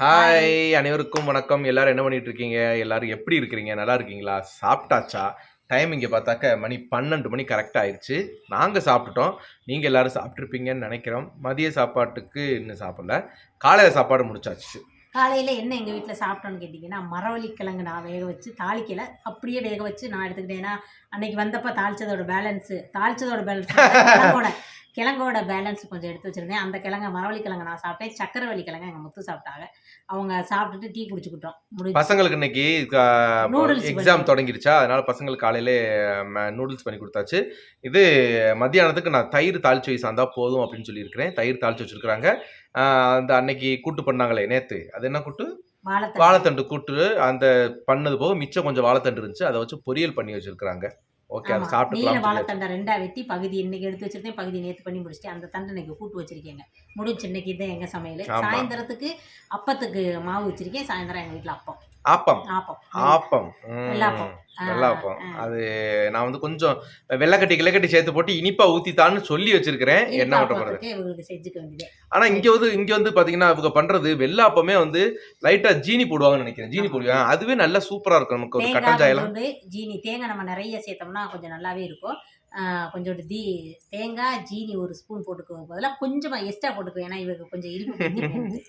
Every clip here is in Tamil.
ஹாய் அனைவருக்கும் வணக்கம். எல்லாரும் என்ன பண்ணிட்டு இருக்கீங்க எல்லாரும் எப்படி இருக்கிறீங்க? நல்லா இருக்கீங்களா? சாப்பிட்டாச்சா? டைம் இங்கே பார்த்தாக்க மணி பன்னெண்டு மணி கரெக்டாக ஆயிடுச்சு நாங்கள் சாப்பிட்டுட்டோம். நீங்கள் எல்லாரும் சாப்பிட்ருப்பீங்கன்னு நினைக்கிறோம். மதிய சாப்பாட்டுக்கு இன்னும் சாப்பிடல. காலையில் சாப்பாடு முடிச்சாச்சு. காலையில் என்ன எங்கள் வீட்டில் சாப்பிட்டோன்னு கேட்டிங்கன்னா மரவள்ளி கிழங்கு நான் வேக வச்சு தாளிக்கல. அப்படியே வேக வச்சு நான் எடுத்துக்கிட்டேன். ஏன்னா அன்னைக்கு வந்தப்போ தாளிச்சதோட பேலன்ஸு தாளிச்சதோட பேலன்ஸ் கிழங்கோட கிழங்கோட பேலன்ஸ் கொஞ்சம் எடுத்து வச்சுருந்தேன். அந்த கிழங்க மரவள்ளி கிழங்கு நான் சாப்பிட்டேன். சக்கரவள்ளி கிழங்கு எங்கள் முத்து சாப்பிட்டாங்க. அவங்க சாப்பிட்டுட்டு டீ குடிச்சுக்கிட்டோம். முடிஞ்சு. பசங்களுக்கு இன்னைக்கு Noodles எக்ஸாம் தொடங்கிருச்சா அதனால பசங்களுக்கு காலையிலே நூடுல்ஸ் பண்ணி கொடுத்தாச்சு. இது மத்தியானத்துக்கு நான் தயிர் தாளிச்சு வயசு இருந்தால் போதும் அப்படின்னு சொல்லியிருக்கிறேன். தயிர் தாளிச்சு வச்சிருக்கிறாங்க. அந்த அன்னைக்கு கூட்டு பண்ணாங்களே நேத்து. அது என்ன கூட்டு? வாழைத்தண்டு. கூட்டு. அந்த பண்ணது போக மிச்சம் கொஞ்சம் வாழைத்தண்டு இருந்துச்சு. அதை வச்சு பொரியல் பண்ணி வச்சிருக்காங்க ஓகே அதை சாப்பிட்டுக்கலாம் வாழைத்தண்டை ரெண்டா வெட்டி பகுதி இன்னைக்கு எடுத்து வச்சிருந்தேன். பகுதி நேத்து பண்ணி முடிச்சிட்டேன். அந்த தண்டை இன்னைக்கு கூட்டு வச்சிருக்கேங்க. முடிஞ்சு இன்னைக்கு தான் எங்க சமையல். சாயந்தரத்துக்கு அப்பத்துக்கு மாவு வச்சிருக்கேன். சாயந்தரம் எங்க வீட்ல அப்பம். ஆப்பம். ஆப்பம். ஆப்பம். ம், வெள்ளாப்பம். ஆ, வெள்ளாப்பம். ஆ. அது நான் வந்து கொஞ்சம் வெள்ளக்கட்டி கிளக்கட்டி சேர்த்து போட்டு இனிப்பா ஊத்தித்தான்னு சொல்லி வச்சிருக்கிறேன். என்ன பண்ண போறது ஆனா இங்க வந்து இங்க வந்து பாத்தீங்கன்னா இவங்க பண்றது வெள்ளாப்பமே வந்து லைட்டா ஜீனி போடுவாங்கன்னு நினைக்கிறேன். ஜீனி. போடுவாங்க. அதுவே நல்லா சூப்பரா இருக்கும். நமக்கு ஒரு கட்டன் ஜீனி தேங்காய் நம்ம நிறைய சேர்த்தோம்னா கொஞ்சம் நல்லாவே இருக்கும். கொஞ்சோண்டு தீ தேங்காய் ஜீனி ஒரு ஸ்பூன் போட்டுக்குவோம் பதிலாக கொஞ்சமா எக்ஸ்ட்ரா போட்டுக்கோ ஏன்னா இவங்க கொஞ்சம் இனிப்பு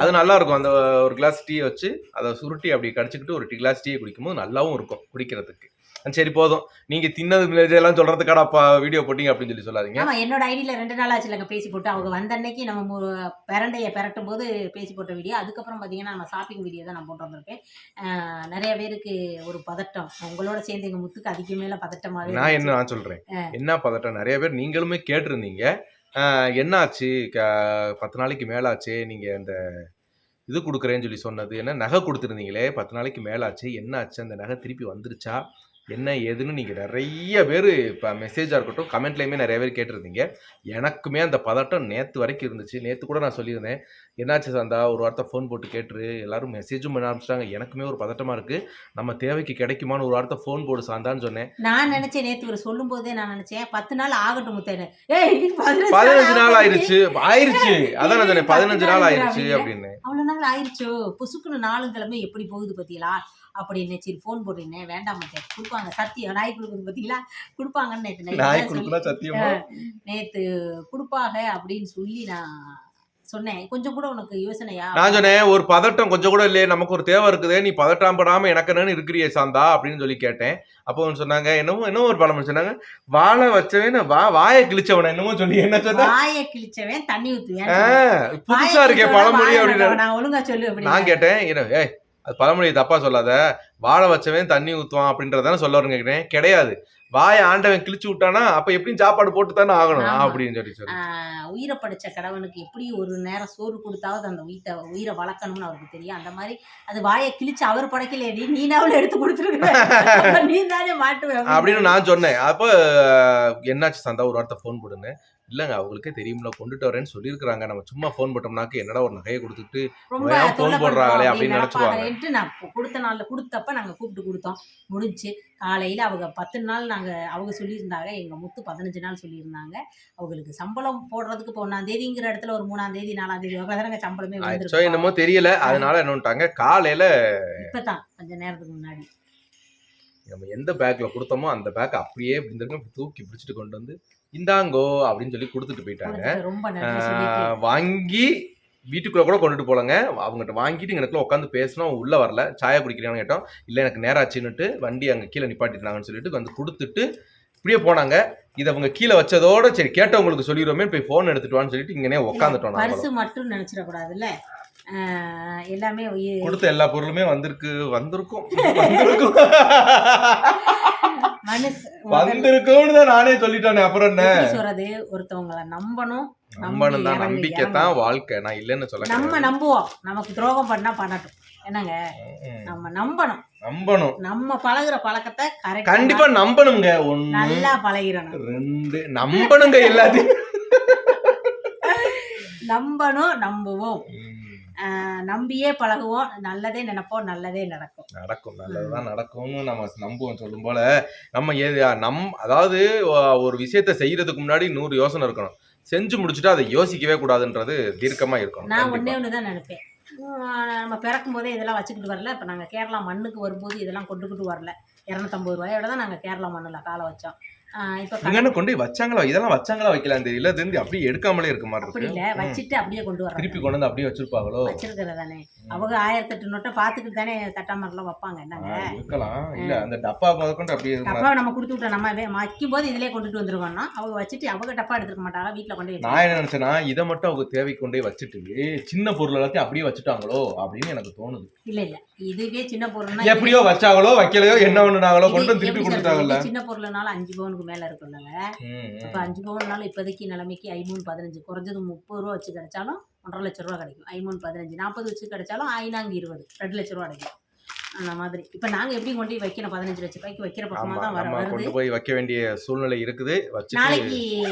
அது நல்லா இருக்கும். அந்த ஒரு கிளாஸ் டீ வச்சு அதை சுருட்டி அப்படி கடிச்சிக்கிட்டு ஒரு டீ கிளாஸ் டீ குடிக்கும்போது நல்லாவும் இருக்கும் குடிக்கிறதுக்கு. சரி போதும். நீங்க தின்னது இதெல்லாம் சொல்றதுக்கான வீடியோ போட்டீங்க அப்படின்னு சொல்லி சொல்லாதீங்க. ஆமா என்னோட ஐடியில ரெண்டு நாள் ஆச்சு இல்லைங்க பேசி போட்டு. அவங்க வந்த அன்னைக்கு நம்ம மு- பிரண்டைய பெரட்டும் போது பேசி போட்ட வீடியோ அதுக்கப்புறம் பார்த்தீங்கன்னா நம்ம ஷாப்பிங் வீடியோ தான் நான் போட்டு வந்திருப்பேன் நிறைய பேருக்கு ஒரு பதட்டம். உங்களோட சேர்ந்து எங்க முத்துக்கு அதிக மேல பதட்டமாவே நான். என்ன நான் சொல்றேன். என்ன பதட்டம்? நிறைய பேர் நீங்களுமே கேட்டிருந்தீங்க. என்னாச்சு பத்து நாளைக்கு மேலாச்சு நீங்க இந்த இது கொடுக்குறேன்னு சொல்லி சொன்னது. என்ன நகை கொடுத்துருந்தீங்களே பத்து நாளைக்கு மேலாச்சு என்னாச்சு அந்த நகை திருப்பி வந்துருச்சா? என்ன ஏதுன்னு நீங்கள் நிறைய பேர் இப்போ மெசேஜாக இருக்கட்டும் கமெண்ட்லேயுமே நிறைய பேர் கேட்டிருந்தீங்க. எனக்குமே அந்த பதட்டம் நேற்று வரைக்கும் இருந்துச்சு. நேற்று கூட நான் சொல்லியிருந்தேன். என்னாச்சு சந்தா? ஒரு வார்த்தை ஃபோன் போட்டு கேட்டுரு. எல்லாரும் மெசேஜும் பண்ண ஆரம்பிச்சிட்டாங்க. எனக்குமே ஒரு பதட்டமாக இருக்குது நம்ம தேவைக்கு கிடைக்குமான்னு ஒரு வார்த்தை ஃபோன் போடு சாந்தான்னு சொன்னேன். நான் நினைச்சேன் நேத்து இவர் சொல்லும் போதே நான் நினைச்சேன் பத்து நாள் ஆகட்டும் முத்தேன்னு பதினஞ்சு நாள் ஆகுது. ஆயிருச்சு. ஆயிருச்சு. அதான் நான் சொன்னேன். பதினஞ்சு நாள் ஆயிருச்சு அப்படின்னு. அவ்வளோ நாள் ஆயிடுச்சோ புசுக்குன்னு நாலு கிழமை எப்படி போகுது பார்த்தீங்களா? அப்படின்னு சரி ஃபோன் போட்டிருந்தேன் வேண்டாம் மாட்டேன் கொடுப்பாங்க சத்தியம். நாய் கொடுக்குது பார்த்தீங்களா? கொடுப்பாங்கன்னு நேற்று நேத்து கொடுப்பாங்க அப்படின்னு சொல்லி நான் சொன்னேன். கொஞ்சம் கூட உனக்கு யோசனையா? நான் சொன்னேன் ஒரு பதட்டம் கொஞ்சம் கூட இல்லையே நமக்கு ஒரு தேவை இருக்குதே நீ பதட்டம் படாம எனக்கு என்னன்னு இருக்கிறியே சாந்தா அப்படின்னு சொல்லி கேட்டேன். அப்போ சொன்னாங்க என்னமோ என்னமோ ஒரு பழமொழி சொன்னாங்க வாழை வச்சவன் வா வாயை கிழிச்சவன என்னமோ சொல்லி என்ன சொன்ன வாயை கிழிச்சவன் தண்ணி ஊத்துவேன் புதுசா இருக்கே பழமொழி அப்படின்னு. நான் ஒழுங்கா சொல்லு நான் கேட்டேன் ஏய் அது பழமொழி தப்பா சொல்லாத. வாழை வச்சவன் தண்ணி ஊத்துவான் அப்படின்றதானே சொல்ல வருங்க கிடையாது. வாயை ஆண்டவன் கிழிச்சு விட்டானா அப்ப எப்படியும் சாப்பாடு போட்டு தானே ஆகணும். அப்படின்னு சொல்லி சொல்லி. உயிரை படிச்ச கடவுளுக்கு எப்படி ஒரு நேரம் சோறு கொடுத்தாவது அந்த உயிரை உயிரை வளர்க்கணும்னு அவருக்கு தெரியும். அந்த மாதிரி அது வாயை கிழிச்சு அவர் படைக்கலையடி நீனாவில் எடுத்து கொடுத்துருக்க நீ தானே மாட்டுவேன் அப்படின்னு. நான் சொன்னேன். அப்போ என்னாச்சு சந்தா? ஒரு வார்த்தை ஃபோன் போடுங்க இல்லைங்க அவங்களுக்கே தெரியும்ல கொண்டுட்டு வரேன்னு சொல்லியிருக்கிறாங்க. நம்ம சும்மா ஃபோன் போட்டோம்னாக்க என்னடா ஒரு நகையை கொடுத்துட்டு தொல்லை போடுறாங்களே அப்படின்னு. நினைப்பாங்களேன்ட்டு நான் கொடுத்த நாள்ல கொடுத்தப்ப நாங்க கூப்பிட்டு கொடுத்தோம். முடிஞ்சு காலையில அவங்க பத்து நாள் நாங்க அவங்க சொல்லியிருந்தாங்க எங்க முத்து பதினஞ்சு நாள் சொல்லியிருந்தாங்க. அவங்களுக்கு சம்பளம் போடுறதுக்கு இப்போ ஒன்னாம் தேதிங்கிற இடத்துல ஒரு மூணாம் தேதி நாலாம் தேதி தானங்க சம்பளமே வந்துருக்கு என்னமோ தெரியல அதனால என்ன பண்ணிட்டாங்க காலையில இப்பதான் கொஞ்ச நேரத்துக்கு முன்னாடி. நம்ம எந்த பேக்ல கொடுத்தோமோ அந்த பேக் அப்படியே இப்படி தூக்கி பிடிச்சிட்டு கொண்டு வந்து இந்தாங்கோ அப்படின்னு சொல்லி கொடுத்துட்டு போயிட்டாங்க. வாங்கி வீட்டுக்குள்ள கூட கொண்டுட்டு போலங்க. அவங்ககிட்ட வாங்கிட்டு எனக்குள்ள உட்காந்து பேசணும் உள்ள வரல. சாயா குடிக்கிறான்னு கேட்டோம். இல்ல எனக்கு நேரம் ஆச்சுன்னுட்டு வண்டி அங்க கீழே நிப்பாட்டிட்டாங்கன்னு சொல்லிட்டு வந்து கொடுத்துட்டு இப்படியே போனாங்க. இதை அவங்க கீழே வச்சதோட சரி கேட்டவங்களுக்கு சொல்லிடுவோமே போய் ஃபோன் எடுத்துட்டு வான்னு சொல்லிட்டு இங்கனே உட்காந்துட்டோம். பரிசு மட்டும் நினைச்சிடக்கூடாதுல்ல. எல்லாமே கொடுத்த எல்லா பொருளுமே வந்திருக்கு வந்திருக்கும். வந்திருக்கும்னு தான் நானே சொல்லிட்டேனே அப்புறம் என்ன? சொல்றது? ஒருத்தவங்களை நம்பணும் நம்பணும் தான் நம்பிக்கை. தான் வாழ்க்கை. நான் இல்லைன்னு சொல்ல நம்ம. நம்புவோம். நமக்கு துரோகம் பண்ணா பண்ணட்டும். என்னங்க? நம்ம நம்பணும். நம்பணும். நம்ம பழகுற பழக்கத்தை கரெக்ட் கண்டிப்பா நம்பணுங்க. ஒண்ணு நல்லா பழகிறணும் ரெண்டு நம்பணுங்க எல்லாத்தையும். நம்பணும் நம்புவோம். நம்பியே பழகுவோம். நல்லதே நினைப்போம் நல்லதே நடக்கும். நடக்கும். நல்லதுதான் நடக்கும்னு நம்ம நம்புவோம் சொல்லும் போல நம்ம ஏது நம் அதாவது ஒரு விஷயத்த செய்யறதுக்கு முன்னாடி நூறு யோசனை இருக்கணும். செஞ்சு முடிச்சுட்டு அதை யோசிக்கவே கூடாதுன்றது தீர்க்கமா இருக்கணும். நான். ஒண்ணே ஒன்று தான் நினைப்பேன் நம்ம பிறக்கும் போதே இதெல்லாம் வச்சுக்கிட்டு வரல. இப்போ நாங்கள் கேரளா மண்ணுக்கு வரும்போது இதெல்லாம் கொண்டுக்கிட்டு வரல. இரநூத்தம்பது ரூபாயோட தான் நாங்கள் கேரளா மண்ணில் காலை வச்சோம். இவங்க கொண்டு வச்சாங்களா? இதெல்லாம் வச்சாங்களா வைக்கலாம் தெரியல. வந்து அப்படியே எடுக்காமலே இருக்க மாதிரி அப்படி இல்லை வச்சுட்டு அப்படியே கொண்டு திருப்பி வர்றோம் கொண்டு வந்து அப்படியே வச்சிருப்பாங்களோ? வச்சிருக்கிறதானே அவங்க ஆயிரத்தெட்டு நோட்டை பார்த்துக்கிட்டு தானே தட்டாமரெலாம் வைப்பாங்க. ஆ, என்னங்க? இருக்கலாம். இல்ல அந்த டப்பா முதற்கொண்டு அப்படியே டப்பாவை நம்ம கொடுத்து விட்டோம். நம்ம வைக்கும் போது இதிலே கொண்டுட்டு வந்துருவோம்னா அவங்க வச்சுட்டு அவங்க டப்பா எடுத்துக்க மாட்டாங்க. வீட்டில் கொண்டு நான் என்ன நினைச்சேன்னா இதை மட்டும் அவங்க தேவைக்கு கொண்டே வச்சுட்டு சின்ன பொருள் எல்லாத்தையும் அப்படியே வச்சுட்டாங்களோ அப்படின்னு எனக்கு தோணுது. இல்ல இல்ல. இதுவே சின்ன பொருள்னா எப்படியோ வச்சாங்களோ வைக்கலையோ என்ன ஒண்ணுனாங்களோ இது கொண்டு திருப்பி? கொடுத்தாங்கல்ல சின்ன பொருள்னால அஞ்சு பவுனுக்கு மேல இருக்கும்லங்க. ம். அஞ்சு பவுன்னால இப்போதைக்கு நிலைமைக்கு ஐமூணு பதினஞ்சு. குறைஞ்சது முப்பது ரூபா வச்சு கிடைச்சாலும் ஒன்றரை லட்ச ரூபா கிடைக்கும். ஐமூணு பதினஞ்சு. நாற்பது வச்சு கிடைச்சாலும் ஐநாங்க இருபது. ரெண்டு லட்ச ரூபா கிடைக்கும். அந்த மாதிரி. இப்போ நாங்கள் எப்படி கொண்டு போய் வைக்கணும்? பதினஞ்சு லட்ச ரூபாய்க்கு வைக்கிற பக்கமாக தான் வர கொண்டு போய் வைக்க வேண்டிய சூழ்நிலை இருக்குது. நாளைக்கு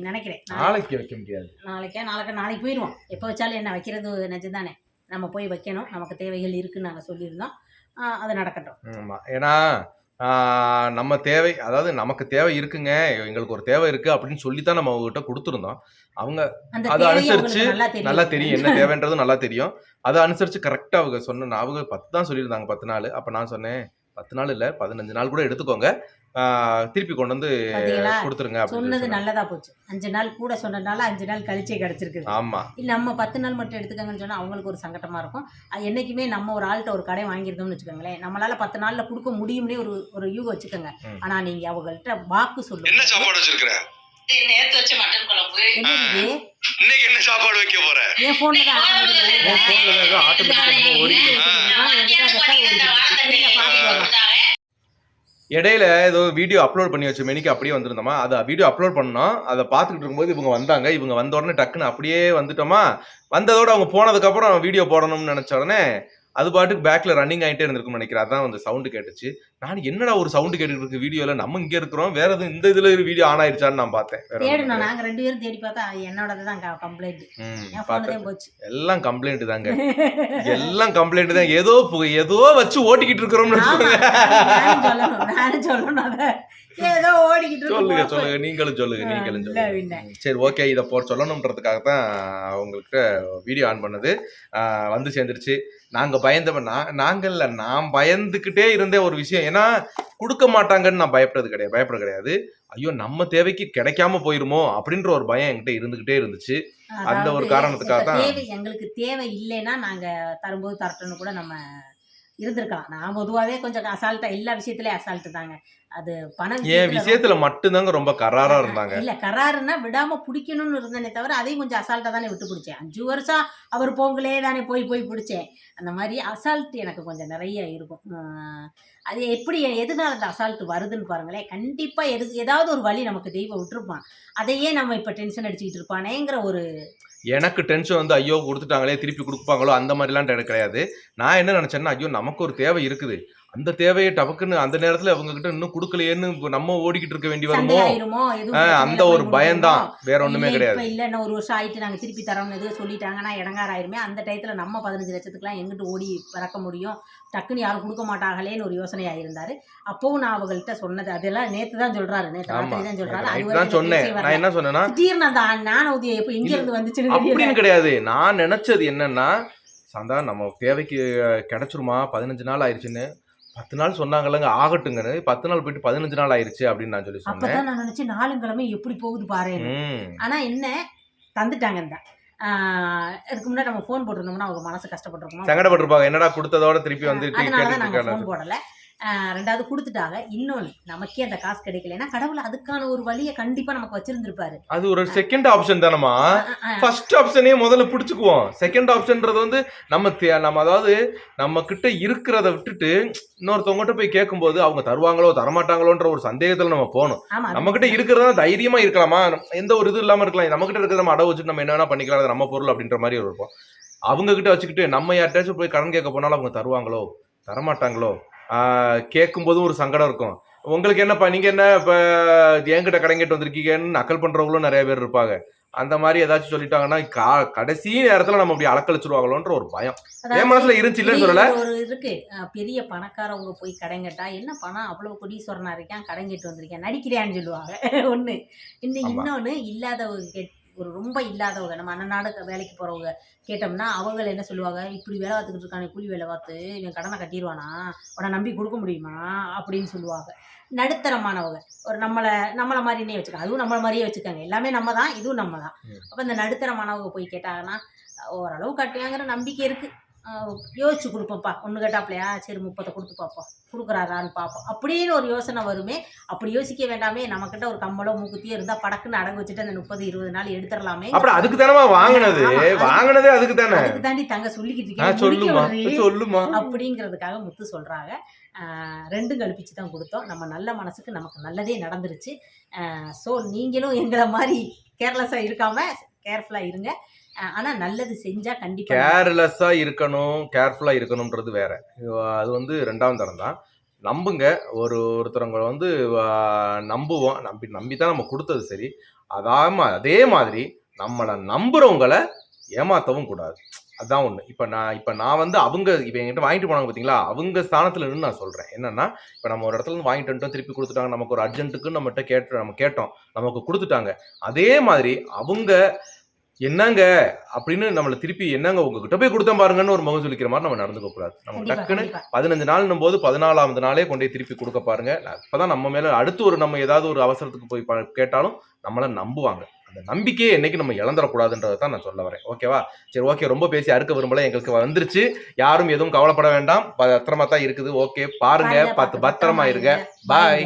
நினைக்கிறேன். நாளை- நாளைக்கு வைக்க முடியாது. நாளைக்கா நாளைக்கு நாளைக்கு போயிடுவோம். எப்போ வச்சாலும் என்ன? வைக்கிறது நிஜம்தானே. நம்ம போய் வைக்கணும். நமக்கு தேவைகள் இருக்குன்னு நாங்கள் சொல்லியிருந்தோம். அது நடக்கட்டும். ஆமா. ஏன்னா நம்ம தேவை அதாவது நமக்கு தேவை இருக்குங்க எங்களுக்கு ஒரு தேவை இருக்கு அப்படின்னு சொல்லி தான் நம்ம அவங்ககிட்ட கொடுத்துருந்தோம். அவங்க அதை அனுசரிச்சு நல்லா தெரியும். என்ன தேவைன்றதும் நல்லா தெரியும். அதை அனுசரிச்சு கரெக்டா அவங்க சொன்ன அவங்க பத்து தான் சொல்லியிருந்தாங்க பத்து நாள். அப்ப நான் சொன்னேன் பத்து நாள் இல்ல பதினஞ்சு நாள் கூட எடுத்துக்கோங்க. திருப்பி கொண்டு வந்து? கொடுத்துருங்க சொன்னது. நல்லதா போச்சு. அஞ்சு நாள் கூட சொன்னதுனால அஞ்சு நாள் கழிச்சே கிடைச்சிருக்குது. ஆமா. இல்ல நம்ம பத்து நாள் மட்டும் எடுத்துக்கங்கன்னு சொன்னா அவங்களுக்கு ஒரு சங்கட்டமா இருக்கும். அது என்னைக்குமே நம்ம ஒரு ஆள்கிட்ட ஒரு கடை வாங்கியிருந்தோம்னு வச்சுக்கோங்களேன் நம்மளால பத்து நாள்ல கொடுக்க முடியும்னே ஒரு ஒரு யூகம் வச்சுக்கோங்க. ஆனா நீங்க அவங்கள்ட்ட வாக்கு சொல்லுங்க. என்ன சாப்பாடு வச்சிருக்கிற? நேத்து வச்ச மட்டன் குழம்பு. இன்னைக்கு என்ன சாப்பாடு வைக்க போற? என் போன்ல தான் உன் phone இடையில ஏதோ வீடியோ அப்லோட் பண்ணி வச்ச மெனிக்கு அப்படியே வந்திருந்தோமா? அதை வீடியோ அப்லோட் பண்ணோம். அதை பார்த்துக்கிட்டு இருக்கும்போது இவங்க வந்தாங்க. இவங்க வந்த உடனே டக்குன்னு அப்படியே வந்துட்டோமா? வந்ததோட அவங்க போனதுக்கப்புறம் வீடியோ போடணும்னு நினச்ச உடனே அது பாட்டுக்கு பேக்கில் ரன்னிங் ஆகிட்டே இருந்திருக்கும்னு நினைக்கிறேன். அதான் வந்து சவுண்டு கேட்டுச்சு. நான் என்னடா ஒரு சவுண்டு கேட்டுட்டு இருக்கு வீடியோவில் நம்ம இங்கே இருக்கிறோம். வேற எதுவும் இந்த இதில் வீடியோ ஆன் ஆயிடுச்சான்னு நான் பார்த்தேன். தேடணும் கிடையாது. நாங்க ரெண்டு பேரும் தேடி பார்த்தா என்னோடது தான் கம்ப்ளைண்ட் எல்லாம் கம்ப்ளைண்ட் தாங்க. எல்லாம் கம்ப்ளைண்ட் தான். ஏதோ ஏதோ வச்சு ஓட்டிக்கிட்டு இருக்கிறோம்னு சொல்லணும். ஏதோ ஓடிக்கிட்டு சொல்லுங்க. சொல்லுங்க. நீங்களும் சொல்லுங்க நீங்களும் சொல்லுங்க. சரி ஓகே. இதை போ சொல்லணுன்றதுக்காக தான் உங்கள்கிட்ட வீடியோ ஆன் பண்ணது. வந்து சேர்ந்துருச்சு. நாங்கள் பயந்த நான் நாங்கள் நான் பயந்துக்கிட்டே இருந்த ஒரு விஷயம். ஏன்னா கொடுக்க மாட்டாங்கன்னு நான் பயப்படுறது கிடையாது பயப்பட கிடையாது. ஐயோ நம்ம தேவைக்கு கிடைக்காம போயிருமோ அப்படின்ற ஒரு பயம் என்கிட்ட இருந்துகிட்டே இருந்துச்சு. அந்த ஒரு காரணத்துக்காக தான். எங்களுக்கு தேவை இல்லைன்னா நாங்க தரும்போது தரட்டும்னு கூட நம்ம இருந்திருக்கலாம். நான் பொதுவாகவே கொஞ்சம் அசால்ட்டா எல்லா விஷயத்துலயும் அசால்ட்டு தாங்க. அது பண என் விஷயத்துல மட்டும்தாங்க ரொம்ப கராரா இருந்தாங்க? இல்ல கராருன்னா விடாம பிடிக்கணும்னு இருந்தேனே தவிர அதையும் கொஞ்சம் அசால்ட்டா தானே விட்டு பிடிச்சேன். அஞ்சு வருஷம் அவர் போங்களே தானே போய் போய் பிடிச்சேன். அந்த மாதிரி அசால்ட் எனக்கு கொஞ்சம் நிறைய இருக்கும். அது எப்படி எதனால அந்த அசால்ட் வருதுன்னு பாருங்களேன். கண்டிப்பா எது ஏதாவது ஒரு வழி நமக்கு தெய்வம் விட்டுருப்பான். அதையே நம்ம இப்ப டென்ஷன் அடிச்சுக்கிட்டு இருப்பானேங்கிற ஒரு எனக்கு டென்ஷன் வந்து ஐயோ கொடுத்துட்டாங்களே திருப்பி கொடுப்பாங்களோ அந்த மாதிரிலாம் கிடையாது. நான் என்ன நினச்சேன்னா ஐயோ நமக்கு ஒரு தேவை இருக்குது. அந்த தேவையை டபக்குன்னு அந்த நேரத்துல அவங்க கிட்ட இன்னும் கொடுக்கலையேன்னு நம்ம ஓடிக்கிட்டு இருக்க வேண்டி வருமோ? அந்த ஒரு பயம்தான்? வேற ஒண்ணுமே கிடையாது. இல்ல இன்னும் ஒரு வருஷம் ஆயிட்டு நாங்க திருப்பி தரோம்னு எதுவும் சொல்லிட்டாங்கன்னா இடங்கார ஆயிருமே அந்த டயத்துல நம்ம பதினஞ்சு லட்சத்துக்குலாம் எங்கிட்டு ஓடி பறக்க முடியும்? டக்குன்னு யாரும் கொடுக்க மாட்டாங்களேன்னு ஒரு யோசனையா இருந்தாரு அப்பவும் நான் அவங்கள்ட்ட சொன்னது அதெல்லாம் நேத்து தான் சொல்றாரு நேத்து ராத்திரி தான் சொல்றாரு. அது சொன்னேன். நான் என்ன சொன்னேன்னா திடீர்னு அந்த உதயம் எப்ப எங்க இருந்து வந்துச்சுன்னு அப்படின்னு கிடையாது. நான் நினைச்சது என்னன்னா சந்தா நம்ம தேவைக்கு கிடைச்சிருமா? பதினஞ்சு நாள் ஆயிடுச்சுன்னு பத்து நாள் சொன்னாங்கல்லங்க ஆகட்டுங்கன்னு. பத்து நாள் போயிட்டு பதினஞ்சு நாள் ஆயிடுச்சு அப்படின்னு நான் சொல்லி சொன்னேன். அப்பதான் நான் நினைச்சேன் நாலுங்கிழமை எப்படி போகுது பாரு ஆனா என்ன தந்துட்டாங்க இந்த. இதுக்கு முன்னாடி நம்ம ஃபோன் போட்டிருந்தோம்னா அவங்க மனசு கஷ்டப்பட்டிருக்கோமா? சங்கடப்பட்டிருப்பாங்க. என்னடா கொடுத்ததோட திருப்பி வந்து கேட்டுட்டு போடலை. ரெண்டாவது கொடுத்துட்டாங்க. இன்னொன்று நமக்கே அந்த காசு கிடைக்கலன்னா கடவுள் அதுக்கான ஒரு வழியை கண்டிப்பாக நமக்கு வச்சிருந்துருப்பாரு. அது ஒரு செகண்ட் ஆப்ஷன் தானமா ஃபர்ஸ்ட் ஆப்ஷனே முதல்ல பிடிச்சுக்குவோம். செகண்ட் ஆப்ஷன்ன்றது வந்து நம்ம நம்ம அதாவது நம்ம கிட்ட இருக்கிறத விட்டுட்டு இன்னொருத்தவங்ககிட்ட போய் கேட்கும்போது அவங்க தருவாங்களோ தரமாட்டாங்களோன்ற ஒரு சந்தேகத்துல நம்ம போகணும். நம்ம கிட்ட இருக்கிறதா தைரியமா இருக்கலாமா? எந்த ஒரு இது இல்லாம இருக்கலாம். நம்ம கிட்ட இருக்கிறத நம்ம அடை வச்சுட்டு நம்ம என்ன வேணா பண்ணிக்கலாம் அது நம்ம பொருள் அப்படின்ற மாதிரி இருப்போம். அவங்க கிட்ட வச்சுக்கிட்டு நம்ம யார்ட்டாச்சும் போய் கடன் கேட்க போனாலும் அவங்க தருவாங்களோ தரமாட்டாங்களோ கேட்கும்போதும் ஒரு சங்கடம் இருக்கும். உங்களுக்கு என்னப்பா நீங்க என்ன இப்ப என்கிட்ட கடன் கேட்டு வந்திருக்கீங்கன்னு நக்கல் பண்றவங்களும் நிறைய பேர் இருப்பாங்க. அந்த மாதிரி ஏதாச்சும் சொல்லிட்டாங்கன்னா கா- கடைசி நேரத்துல நம்ம அப்படி அலக்கழிச்சிருவாங்களோன்ற ஒரு பயம். என் மனசுல இருந்துச்சு இல்லைன்னு சொல்லல. ஒரு இருக்கு பெரிய பணக்காரவங்க போய் கடன் கேட்டா என்ன பணம்? அவ்வளவு கோடீஸ்வரனா இருக்கான் கடன் கேட்டு வந்திருக்கேன் நடிக்கிறியான்னு சொல்லுவாங்க. ஒண்ணு. ஆமா. இன்னொன்னு இல்லாதவங்க ஒரு ரொம்ப இல்லாதவங்க நம்ம அண்ணனாடு வேலைக்கு போகிறவங்க கேட்டோம்னா அவங்க என்ன சொல்லுவாங்க? இப்படி வேலை பார்த்துக்கிட்டு இருக்கானே கூலி வேலை பார்த்து இவன் கடனை கட்டிடுவானா? உன்னை நம்பி கொடுக்க முடியுமா? அப்படின்னு சொல்லுவாங்க. நடுத்தரமானவங்க. ஒரு நம்மளை நம்மளை மாதிரினே வச்சுக்கோங்க. அதுவும் நம்மளை மாதிரியே வச்சுக்கோங்க. எல்லாமே நம்ம தான் இதுவும் நம்ம தான். அப்போ இந்த நடுத்தரமானவங்க போய் கேட்டாங்கன்னா ஓரளவு கட்டுவாங்கிற நம்பிக்கை இருக்குது யோசிச்சு கொடுப்போம்ப்பா. ஒன்று கேட்டாப்லையா? சரி முப்பத்தை கொடுத்து பார்ப்போம். கொடுக்குறாரான்னு பார்ப்போம். அப்படின்னு ஒரு யோசனை வருமே அப்படி யோசிக்க வேண்டாமே நம்மக்கிட்ட ஒரு கம்மலோ மூக்குத்தியோ இருந்தால் படக்குன்னு அடகு வச்சுட்டு அந்த முப்பது இருபது நாள் எடுத்துடலாமே. அப்புறம் அதுக்கு தானமா வாங்கினது? வாங்கினதே அதுக்கு தானே? அதுக்கு தாண்டி தங்க சொல்லிக்கிட்டு இருக்கேன். சொல்லுமா? அப்படிங்கிறதுக்காக முத்து சொல்கிறாங்க ரெண்டும் கல்பிச்சு தான் கொடுத்தோம். நம்ம நல்ல மனசுக்கு நமக்கு நல்லதே நடந்துருச்சு. ஸோ நீங்களும் எங்களை மாதிரி கேர்லெஸ்ஸாக இருக்காம கேர்ஃபுல்லாக இருங்க. ஆனால் நல்லது செஞ்சா கண்டிப்பா கேர்லெஸ்ஸா இருக்கணும் கேர்ஃபுல்லா இருக்கணும்ன்றது வேற. அது வந்து ரெண்டாம் தரம் தான். நம்புங்க. ஒரு ஒருத்தவங்க வந்து நம்புவோம். நம்பி நம்பி தான் நம்ம கொடுத்தது சரி. அதாம அதே மாதிரி நம்மளை நம்புறவங்களை ஏமாத்தவும் கூடாது. அதான் ஒன்று இப்போ நான் இப்போ நான் வந்து அவங்க இப்போ என்கிட்ட வாங்கிட்டு போனாங்க பார்த்தீங்களா அவங்க ஸ்தானத்தில் நின்று நான் சொல்கிறேன் என்னென்னா இப்போ நம்ம ஒரு இடத்துல வாங்கிட்டு வந்துட்டோம் திருப்பி கொடுத்துட்டாங்க. நமக்கு ஒரு அர்ஜென்ட்டுக்கு நம்மகிட்ட கேட்டு நம்ம கேட்டோம். நமக்கு கொடுத்துட்டாங்க. அதே மாதிரி அவங்க என்னங்க? அப்படின்னு நம்மளை திருப்பி என்னங்க உங்ககிட்ட போய் கொடுத்தேன் பாருங்கன்னு ஒரு முகம் சொல்லிக்கிற மாதிரி நம்ம நடந்துக்க கூடாது. நம்ம டக்குன்னு பதினஞ்சு நாள்னும் போது பதினாலாவது நாளே கொண்டு போய் திருப்பி கொடுக்க பாருங்க. அப்பதான் நம்ம மேல அடுத்து ஒரு நம்ம ஏதாவது ஒரு அவசரத்துக்கு போய் கேட்டாலும் நம்மள நம்புவாங்க. அந்த நம்பிக்கையை என்னைக்கு நம்ம இழந்துடக்கூடாதுன்றதை தான் நான் சொல்ல வரேன். ஓகேவா? சரி ஓகே. ரொம்ப பேசி அறுக்க விரும்பல எங்களுக்கு வந்துருச்சு. யாரும் எதுவும் கவலைப்பட வேண்டாம். பத்திரமா தான் இருக்குது. ஓகே பாருங்க. பார்த்து பத்திரமா இருங்க. பாய்.